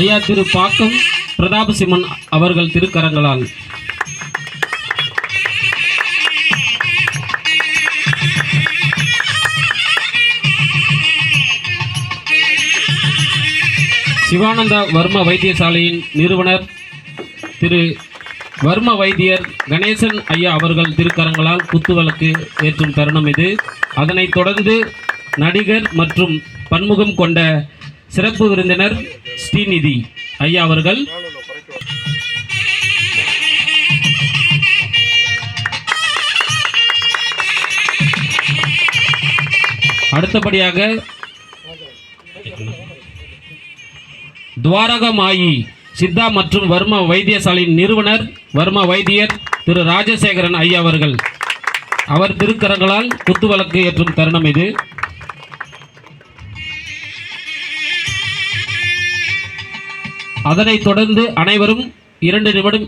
ஐயா திரு பாக்கம் பிரதாபசிம்மன் அவர்கள் திருக்கரங்களால். சிவானந்தா வர்ம வைத்தியசாலையின் நிறுவனர் திரு வர்ம வைத்தியர் கணேசன் ஐயா அவர்கள் திருக்கரங்களால் குத்துவிளக்கு ஏற்றும் தருணம் இது. அதனைத் தொடர்ந்து நடிகர் மற்றும் பன்முகம் கொண்ட சிறப்பு விருந்தினர் ஸ்ரீநிதி ஐயா அவர்கள். அடுத்தபடியாக துவாரகமாயி சித்தா மற்றும் வர்ம வைத்தியசாலையின் நிறுவனர் வர்ம வைத்தியர் திரு ராஜசேகரன் ஐயா அவர்கள். அவர் திருக்கரங்களால் குத்துவிளக்கு ஏற்றும் தருணம் இது. அதனைத் தொடர்ந்து அனைவரும் இரண்டு நிமிடம்